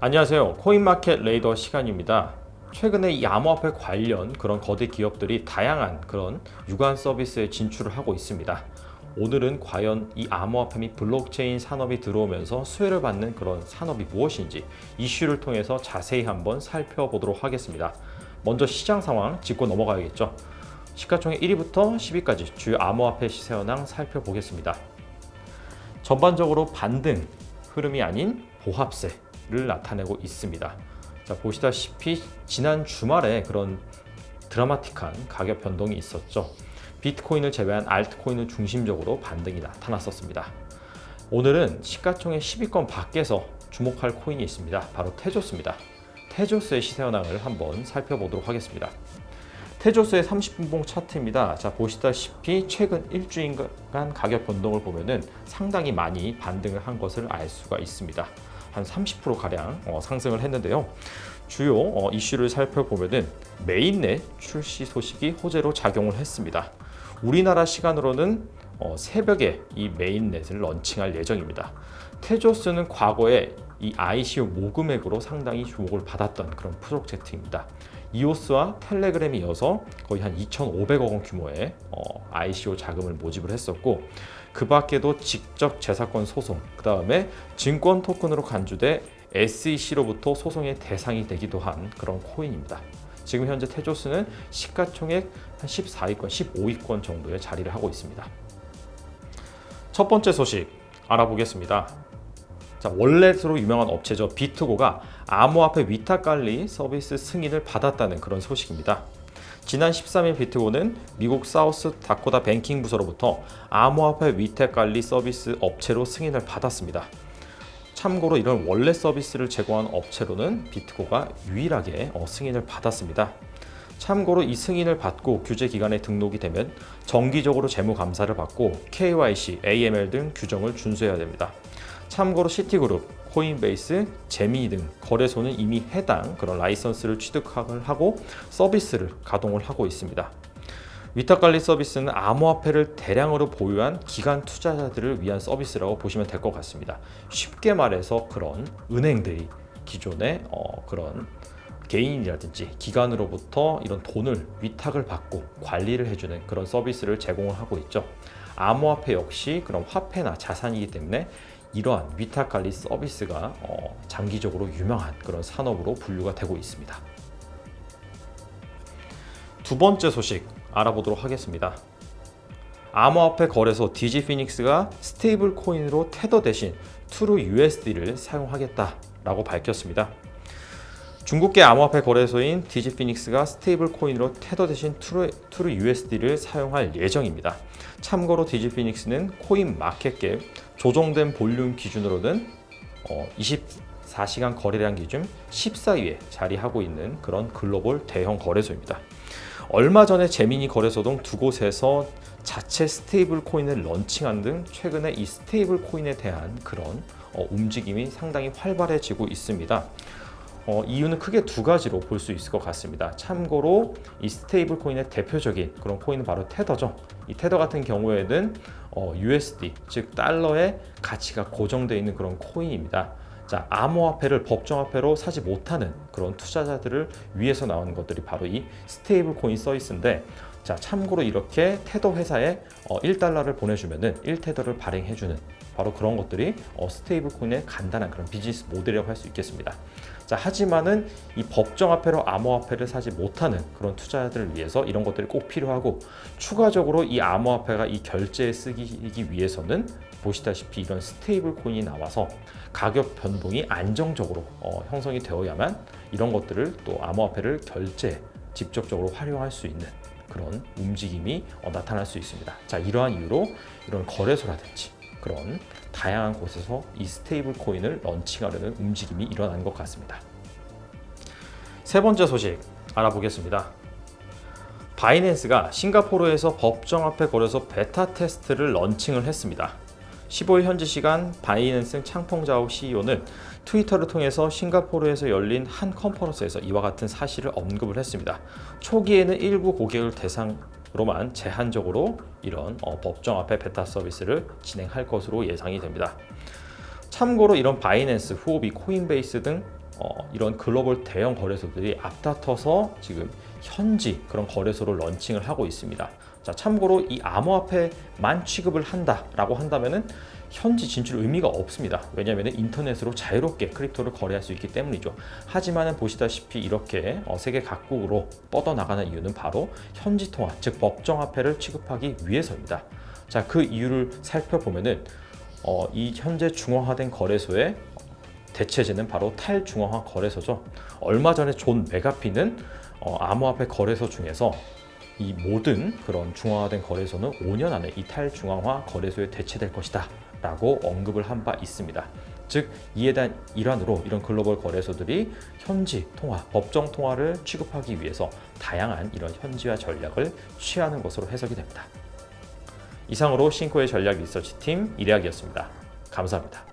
안녕하세요. 코인마켓 레이더 시간입니다. 최근에 이 암호화폐 관련 그런 거대 기업들이 다양한 그런 유관 서비스에 진출을 하고 있습니다. 오늘은 과연 이 암호화폐 및 블록체인 산업이 들어오면서 수혜를 받는 그런 산업이 무엇인지 이슈를 통해서 자세히 한번 살펴보도록 하겠습니다. 먼저 시장 상황 짚고 넘어가야겠죠. 시가총액 1위부터 10위까지 주요 암호화폐 시세 현황 살펴보겠습니다. 전반적으로 반등 흐름이 아닌 보합세를 나타내고 있습니다. 자, 보시다시피 지난 주말에 그런 드라마틱한 가격 변동이 있었죠. 비트코인을 제외한 알트코인을 중심적으로 반등이 나타났었습니다. 오늘은 시가총액 10위권 밖에서 주목할 코인이 있습니다. 바로 테조스입니다. 테조스의 시세 현황을 한번 살펴보도록 하겠습니다. 테조스의 30분봉 차트입니다. 자 보시다시피 최근 일주일간 가격 변동을 보면은 상당히 많이 반등을 한 것을 알 수가 있습니다. 한 30% 가량 어, 상승을 했는데요. 주요 어, 이슈를 살펴보면은 메인넷 출시 소식이 호재로 작용을 했습니다. 우리나라 시간으로는 어, 새벽에 이 메인넷을 런칭할 예정입니다. 테조스는 과거에 이 ICO 모금액으로 상당히 주목을 받았던 그런 프로젝트입니다. 이오스와 텔레그램이 이어서 거의 한 2,500억 원 규모의 어, ICO 자금을 모집을 했었고 그 밖에도 직접 재사건 소송, 그 다음에 증권 토큰으로 간주돼 SEC로부터 소송의 대상이 되기도 한 그런 코인입니다. 지금 현재 테조스는 시가총액 한 14위권, 15위권 정도의 자리를 하고 있습니다. 첫 번째 소식 알아보겠습니다. 자, 월렛으로 유명한 업체죠. 비트고가 암호화폐 위탁 관리 서비스 승인을 받았다는 그런 소식입니다. 지난 13일 비트고는 미국 사우스 다코다 뱅킹 부서로부터 암호화폐 위탁 관리 서비스 업체로 승인을 받았습니다. 참고로 이런 원래 서비스를 제공한 업체로는 비트고가 유일하게 어, 승인을 받았습니다. 참고로 이 승인을 받고 규제 기관에 등록이 되면 정기적으로 재무 감사를 받고 KYC, AML 등 규정을 준수해야 됩니다. 참고로 시티그룹, 코인베이스, 제미니 등 거래소는 이미 해당 그런 라이선스를 취득하고 서비스를 가동을 하고 있습니다. 위탁관리 서비스는 암호화폐를 대량으로 보유한 기관 투자자들을 위한 서비스라고 보시면 될 것 같습니다. 쉽게 말해서 그런 은행들이 기존의 어, 그런 개인이라든지 기관으로부터 이런 돈을 위탁을 받고 관리를 해주는 그런 서비스를 제공을 하고 있죠. 암호화폐 역시 그런 화폐나 자산이기 때문에 이러한 위탁 관리 서비스가 어, 장기적으로 유명한 그런 산업으로 분류가 되고 있습니다. 두 번째 소식 알아보도록 하겠습니다. 암호화폐 거래소 디지피닉스가 스테이블 코인으로 테더 대신 트루 USD를 사용하겠다라고 밝혔습니다. 중국계 암호화폐 거래소인 디지피닉스가 스테이블 코인으로 테더 대신 트루, 트루 USD를 사용할 예정입니다. 참고로 디지피닉스는 코인 마켓캡 조정된 볼륨 기준으로는 어, 24시간 거래량 기준 14위에 자리하고 있는 그런 글로벌 대형 거래소입니다. 얼마 전에 제미니 거래소 등 두 곳에서 자체 스테이블 코인을 런칭한 등 최근에 이 스테이블 코인에 대한 그런 어, 움직임이 상당히 활발해지고 있습니다. 어, 이유는 크게 두 가지로 볼 수 있을 것 같습니다. 참고로 이 스테이블 코인의 대표적인 그런 코인은 바로 테더죠. 이 테더 같은 경우에는 어, USD 즉 달러의 가치가 고정되어 있는 그런 코인입니다. 자, 암호화폐를 법정화폐로 사지 못하는 그런 투자자들을 위해서 나오는 것들이 바로 이 스테이블 코인 서비스인데 자, 참고로 이렇게 테더 회사에 어, 1달러를 보내주면은 1테더를 발행해주는 바로 그런 것들이 어, 스테이블 코인의 간단한 그런 비즈니스 모델이라고 할 수 있겠습니다. 자, 하지만은 이 법정화폐로 암호화폐를 사지 못하는 그런 투자자들을 위해서 이런 것들이 꼭 필요하고 추가적으로 이 암호화폐가 이 결제에 쓰기 위해서는 보시다시피 이런 스테이블 코인이 나와서 가격 변동이 안정적으로 어, 형성이 되어야만 이런 것들을 또 암호화폐를 결제 직접적으로 활용할 수 있는 그런 움직임이 어, 나타날 수 있습니다. 자, 이러한 이유로 이런 거래소라든지 그런 다양한 곳에서 이 스테이블 코인을 런칭하려는 움직임이 일어난 것 같습니다. 세 번째 소식 알아보겠습니다. 바이낸스가 싱가포르에서 법정화폐 거래소 베타 테스트를 런칭을 했습니다. 15일 현지 시간 바이낸스 창펑자오 CEO는 트위터를 통해서 싱가포르에서 열린 한 컨퍼런스에서 이와 같은 사실을 언급을 했습니다. 초기에는 일부 고객을 대상 로만 제한적으로 이런 어, 법정 앞에 베타 서비스를 진행할 것으로 예상이 됩니다. 참고로 이런 바이낸스, 후오비, 코인베이스 등 어, 이런 글로벌 대형 거래소들이 앞다퉈서 지금 현지 그런 거래소를 런칭을 하고 있습니다. 자, 참고로 이 암호화폐만 취급을 한다라고 한다면은 현지 진출 의미가 없습니다. 왜냐하면 인터넷으로 자유롭게 크립토를 거래할 수 있기 때문이죠. 하지만은 보시다시피 이렇게 어, 세계 각국으로 뻗어나가는 이유는 바로 현지 통화, 즉 법정화폐를 취급하기 위해서입니다. 자, 그 이유를 살펴보면은 어, 이 현재 중앙화된 거래소의 대체제는 바로 탈중앙화 거래소죠. 얼마 전에 존 메가피는 어, 암호화폐 거래소 중에서 이 모든 그런 중앙화된 거래소는 5년 안에 이 탈중앙화 거래소에 대체될 것이다 라고 언급을 한 바 있습니다. 즉 이에 대한 일환으로 이런 글로벌 거래소들이 현지 통화, 법정 통화를 취급하기 위해서 다양한 이런 현지화 전략을 취하는 것으로 해석이 됩니다. 이상으로 싱코의 전략 리서치 팀 이래학이었습니다. 감사합니다.